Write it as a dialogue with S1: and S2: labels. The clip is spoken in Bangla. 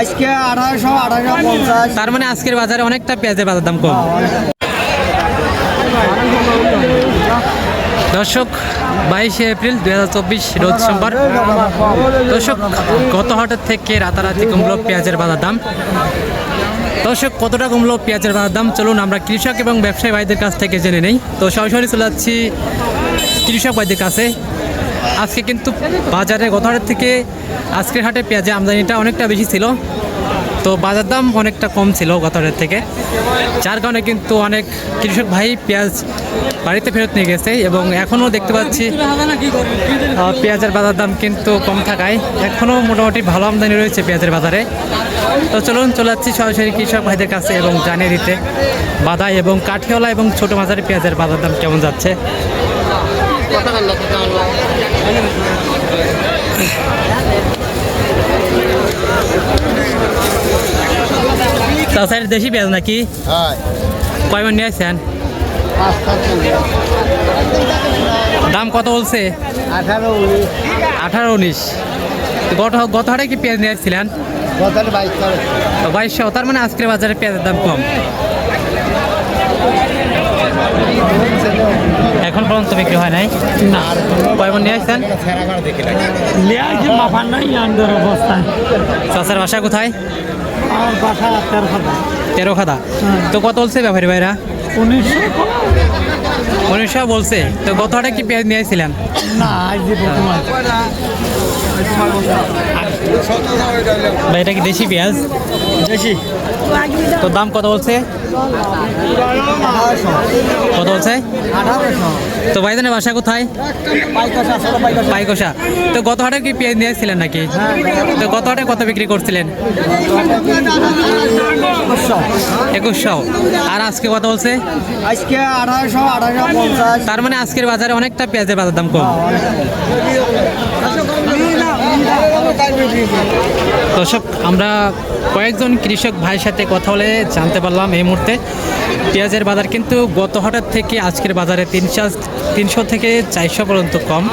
S1: আজকে আঠারোশো পঞ্চাশ।
S2: তার মানে আজকের বাজারে অনেকটা পেঁয়াজের বাজার দাম কম। দর্শক, বাইশে এপ্রিল দু হাজার চব্বিশ, রোজ সোমবার। দর্শক, গত হাটের থেকে রাতারাতি কমলো পেঁয়াজের বাজার দাম দর্শক, কতটা কমলো পেঁয়াজের বাজার দাম চলুন আমরা কৃষক এবং ব্যবসায়ী ভাইদের কাছ থেকে জেনে নেই। তো সরাসরি চলে যাচ্ছি কৃষক ভাইদের কাছে। আজকে কিন্তু বাজারে গত থেকে আজকের হাটে পেঁয়াজের আমদানিটা অনেকটা বেশি ছিল। তো বাজার দাম অনেকটা কম ছিল গত হাটের থেকে। যার কারণে কিন্তু অনেক কৃষক ভাই পেঁয়াজ বাড়িতে ফেরত নিয়ে গেছে এবং এখনও দেখতে পাচ্ছি পেঁয়াজের বাজার দাম কিন্তু কম থাকায় এখনও মোটামুটি ভালো আমদানি রয়েছে পেঁয়াজের বাজারে। তো চলুন, চলে যাচ্ছি সরাসরি কৃষক ভাইদের কাছে এবং জানিয়ে দিতে। বাদাই এবং কাঠিওলা এবং ছোটো মাঝারি পেঁয়াজের বাজার দাম কেমন যাচ্ছে? তাছাড়া দেশি পেঁয়াজ নাকি?
S1: হ্যাঁ।
S2: কয় মন নিয়ে আসছেন? দাম কত বলছে?
S1: আঠারো উনিশ।
S2: আঠারো উনিশ। গত গত হাটে কি পেঁয়াজ নিয়ে আসছিলেন? বাইশশো তার মানে আজকের বাজারে পেঁয়াজের দাম কম। পর্যন্ত বিক্রি হয় নাই? না। কয় মন নিয়ে আসছেন?
S1: মাফান নাই আন্দর অবস্থায়
S2: চাষের বাসা কোথায়?
S1: আমার বাসা তেরো খাদা।
S2: তেরো খাদা। তো কত বলছে ব্যাপারী ভাইরা?
S1: উনিশশো
S2: উনিশশো বলছে তো গত হাটে কি পেঁয়াজ নিয়ে আসছিলেন
S1: না আজ
S2: ভাই এটা কি দেশি পেঁয়াজ?
S1: দেশি।
S2: তো দাম কত বলছে? কত বলছে? তো ভাইজানের বাসা কোথায়? পাইকোষা তো গত হাটে কি পেঁয়াজ নিয়ে এসেছিলেন নাকি? তো গত হাটে কত বিক্রি করছিলেন? একুশশো। আর আজকে কত বলছে?
S1: আজকে আঠারোশো আঠারোশো পঞ্চাশ।
S2: তার মানে আজকের বাজারে অনেকটা পেঁয়াজের বাজার দাম কম। দর্শক আমরা কয়েকজন কৃষক ভাইয়ের সাথে কথা বলে জানতে পারলাম এই মুহূর্তে। পেঁয়াজের বাজার কিন্তু গত হঠাৎ থেকে আজকের বাজারে তিনশো তিনশো থেকে চারশো পর্যন্ত কম।